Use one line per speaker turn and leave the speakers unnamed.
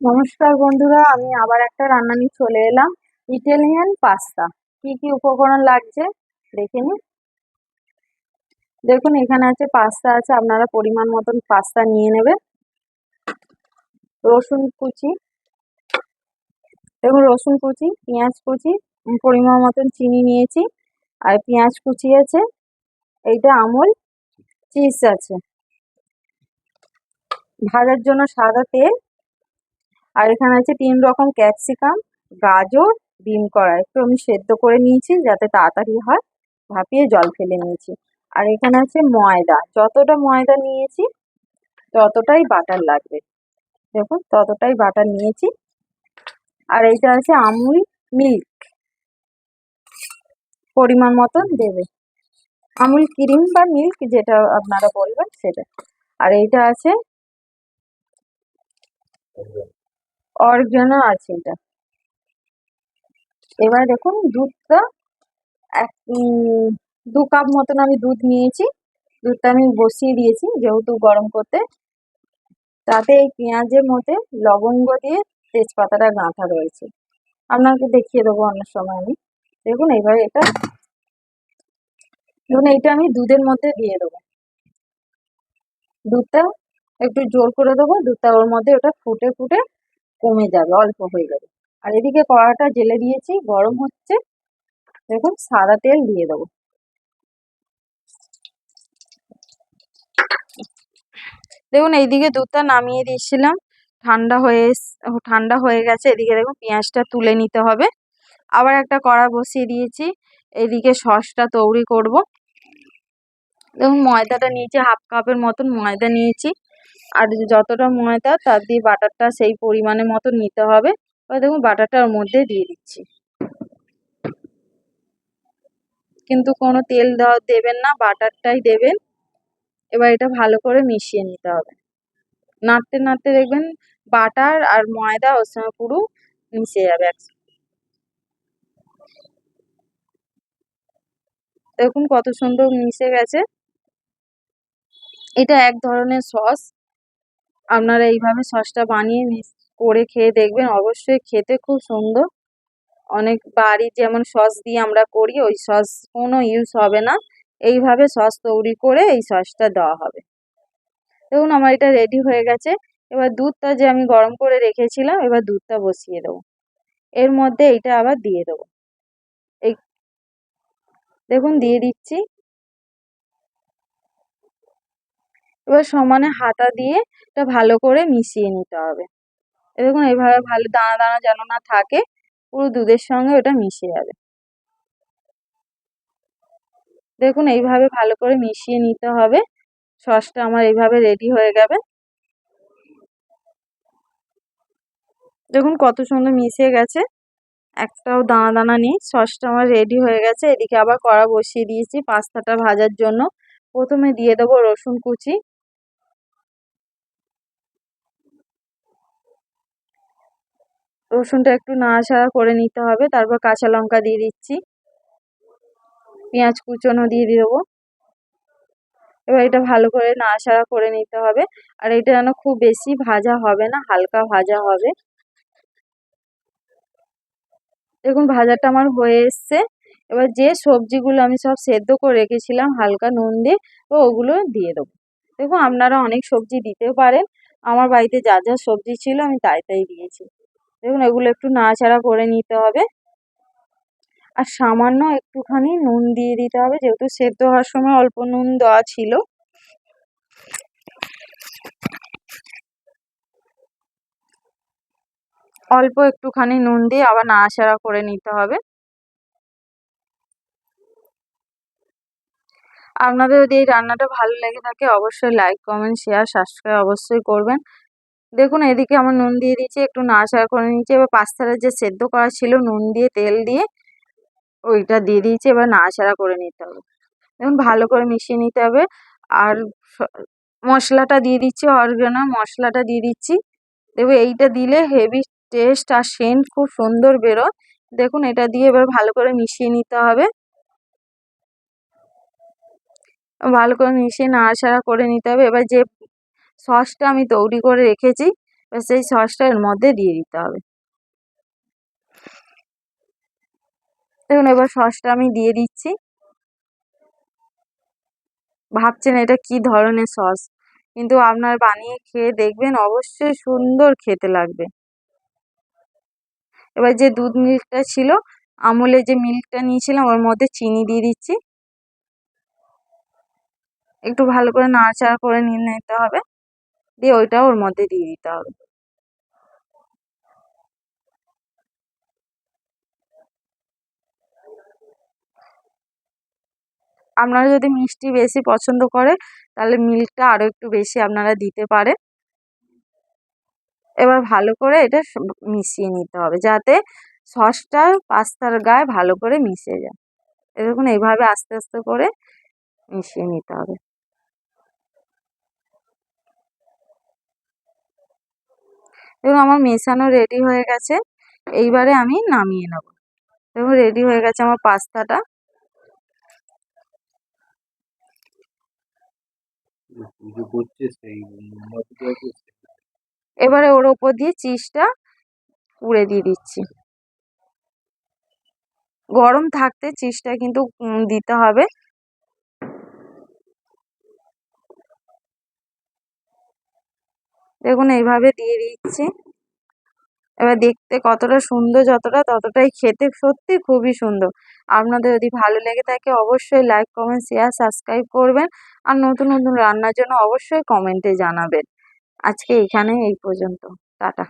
নমস্কার বন্ধুরা, আমি আবার একটা রান্না নিয়ে চলে এলাম ইটালিয়ান পাস্তা কি কি উপকরণ লাগছে দেখে নিন দেখুন, এখানে আছে পাস্তা আছে, আপনারা পরিমাণ মতন পাস্তা নিয়ে নেবে রসুন কুচি। দেখুন, রসুন কুচি, পেঁয়াজ কুচি, পরিমাণ মতন চিনি নিয়েছি, আর পেঁয়াজ কুচি আছে, এইটা আমুল, চিজ আছে। ভাজার জন্য সাদা তেল আর এখানে আছে তিন রকম ক্যাপসিকাম, গাজর ডিম করা একটু আমি সেদ্ধ করে নিয়েছি, যাতে তাড়াতাড়ি হয়। ভাপিয়ে জল ফেলে নিয়েছি। আর এখানে আছে ময়দা। যতটা ময়দা নিয়েছি, ততটাই বাটার লাগবে। দেখুন, ততটাই বাটার নিয়েছি। আর এইটা আছে আমুল মিল্ক। পরিমাণ মতন দেবে। আমুল ক্রিম বা মিল্ক যেটা আপনারা বলবেন সেটা। আর এইটা আছে অর্গানো আছে এটা। এবার দেখুন, দুধটা এক দু কাপ মতন আমি দুধ নিয়েছি। দুধটা আমি বসিয়ে দিয়েছি যেহেতু গরম করতে। তাতে এই পেঁয়াজের মধ্যে লবঙ্গ দিয়ে তেজপাতাটা গাঁথা রয়েছে। আপনাকে দেখিয়ে দেবো অন্য সময় আমি। দেখুন, এবার এটা দেখুন এইটা আমি দুধের মধ্যে দিয়ে দেবো। দুধটা একটু জোর করে দেবো, দুধটা ওর মধ্যে ওটা ফুটে ফুটে কমে যাবে, অল্প হয়ে যাবে। আর এদিকে কড়াটা জেলে দিয়েছি, গরম হচ্ছে। দেখুন, সাদা তেল দিয়ে দেবো। দেখুন, এইদিকে দুধটা নামিয়ে দিয়েছিলাম। ঠান্ডা হয়ে ঠান্ডা হয়ে গেছে। এদিকে দেখুন, পেঁয়াজটা তুলে নিতে হবে। আবার একটা কড়া বসিয়ে দিয়েছি। এদিকে সসটা তৈরি করব। দেখুন, ময়দাটা নিয়েছি, হাফ কাপের মতন ময়দা নিয়েছি। আর যতটা ময়দা তার দিয়ে বাটারটা সেই পরিমাণে মতো নিতে হবে। এবার দেখুন বাটারটা ওর মধ্যে দিয়ে দিচ্ছি। কিন্তু কোনো তেল দেওয়া দেবেন না, বাটারটাই দেবেন। এবার এটা ভালো করে মিশিয়ে নিতে হবে। নাড়তে নাড়তে দেখবেন বাটার আর ময়দা ওর সঙ্গে পুরো মিশে যাবে দেখুন কত সুন্দর মিশে গেছে। এটা এক ধরনের সস। আপনারা এইভাবে সসটা বানিয়ে করে খেয়ে দেখবেন। অবশ্যই খেতে খুব সুন্দর। অনেক বাড়ি যেমন সস দিয়ে আমরা করি, ওই সস কোনো ইউজ হবে না। এইভাবে সস তৈরি করে এই সসটা দেওয়া হবে। দেখুন আমার এটা রেডি হয়ে গেছে। এবার দুধটা যে আমি গরম করে রেখেছিলাম, এবার দুধটা বসিয়ে দেবো। এর মধ্যে এইটা আবার দিয়ে দেবো। এই দেখুন দিয়ে দিচ্ছি। এবার সমানে হাতা দিয়ে এটা ভালো করে মিশিয়ে নিতে হবে। এ দেখুন এইভাবে ভালো দানা দানা যেন না থাকে, পুরো দুধের সঙ্গে ওটা মিশে যাবে। দেখুন, এইভাবে ভালো করে মিশিয়ে নিতে হবে। সসটা আমার এইভাবে রেডি হয়ে যাবে দেখুন, কত সুন্দর মিশে গেছে। একটাও দানা দানা নেই, সসটা আমার রেডি হয়ে গেছে। এদিকে আবার কড়া বসিয়ে দিয়েছি পাস্তাটা ভাজার জন্য। প্রথমে দিয়ে দেবো রসুন কুচি। রসুনটা একটু নাড়াচাড়া করে নিতে হবে। তারপর কাঁচা লঙ্কা দিয়ে দিচ্ছি। পেঁয়াজ কুচনো দিয়ে দেবো। এবার এটা ভালো করে নাড়াচাড়া করে নিতে হবে। আর এটা যেন খুব বেশি ভাজা হবে না, হালকা ভাজা হবে। দেখুন, ভাজাটা আমার হয়ে এসছে। এবার যে সবজিগুলো আমি সব সেদ্ধ করে রেখেছিলাম, হালকা নুন দিয়ে, তো ওগুলো দিয়ে দেবো। দেখুন, আপনারা অনেক সবজি দিতেও পারেন। আমার বাড়িতে যা যা সবজি ছিল, আমি তাই তাই দিয়েছি। দেখুন, এগুলো একটু নাড়াচাড়া করে নিতে হবে। আর সামান্য একটুখানি নুন দিয়ে দিতে হবে, যেহেতু সেদ্ধ হওয়ার সময় অল্প নুন দেওয়া ছিল। অল্প একটুখানি নুন দিয়ে আবার নাড়াচাড়া করে নিতে হবে। আপনাদের যদি এই রান্নাটা ভালো লেগে থাকে, অবশ্যই লাইক কমেন্ট শেয়ার সাবস্ক্রাইব অবশ্যই করবেন। দেখুন, এদিকে আমার নুন দিয়ে দিয়েছি, একটু নাড়াচাড়া করে নিয়েছি। এবার পাস্তাটা যে সেদ্ধ করা ছিল, নুন দিয়ে, তেল দিয়ে ওইটা দিয়ে দিয়েছি, এবার নাড়াচাড়া করে নিতে হবে। দেখুন, ভালো করে মিশিয়ে নিতে হবে। আর মশলাটা দিয়ে দিচ্ছি অরগ্যানো মশলাটা দিয়ে দিচ্ছি। দেখবে এইটা দিলে হেভি টেস্ট আর সেন্ট খুব সুন্দর বেরোয়। দেখুন, এটা দিয়ে এবার ভালো করে মিশিয়ে নিতে হবে। ভালো করে মিশিয়ে নাড়াচাড়া করে নিতে হবে। এবার যে সসটা আমি তৈরি করে রেখেছি সেই সসটা এর মধ্যে দিয়ে দিতে হবে। দেখুন, এবার সসটা আমি দিয়ে দিচ্ছি। ভাবছেন এটা কি ধরনের সস? কিন্তু আপনার বানিয়ে খেয়ে দেখবেন, অবশ্যই সুন্দর খেতে লাগবে। এবার যে দুধ মিল্কটা ছিল, আমুলের যে মিল্কটা নিয়েছিলাম, ওর মধ্যে চিনি দিয়ে দিচ্ছি। একটু ভালো করে নাড়াচাড়া করে নিয়ে নিতে হবে। দিয়ে ওইটা ওর মধ্যে দিয়ে দিতে হবে। আপনারা যদি মিষ্টি বেশি পছন্দ করে তাহলে মিল্কটা আরও একটু বেশি আপনারা দিতে পারেন। এবার ভালো করে এটা মিশিয়ে নিতে হবে যাতে সসটা পাস্তার গায়ে ভালো করে মিশে যায়। এরকম এইভাবে আস্তে আস্তে করে মিশিয়ে নিতে হবে। দেখুন আমার মেশানো রেডি হয়ে গেছে। এইবারে আমি নামিয়ে নেব। দেখুন রেডি হয়ে গেছে আমার পাস্তাটা। এবারে ওর ওপর দিয়ে চিজটা পুড়ে দিয়ে দিচ্ছি। গরম থাকতে চিজটা কিন্তু দিতে হবে। দেখুন, এইভাবে দিয়ে দিচ্ছি। এবার দেখতে কতটা সুন্দর, যতটা ততটাই খেতে সত্যি খুবই সুন্দর। আপনাদের যদি ভালো লেগে থাকে, অবশ্যই লাইক কমেন্ট শেয়ার সাবস্ক্রাইব করবেন। আর নতুন নতুন রান্নার জন্য অবশ্যই কমেন্টে জানাবেন। আজকে এখানে এই পর্যন্ত। টাটা।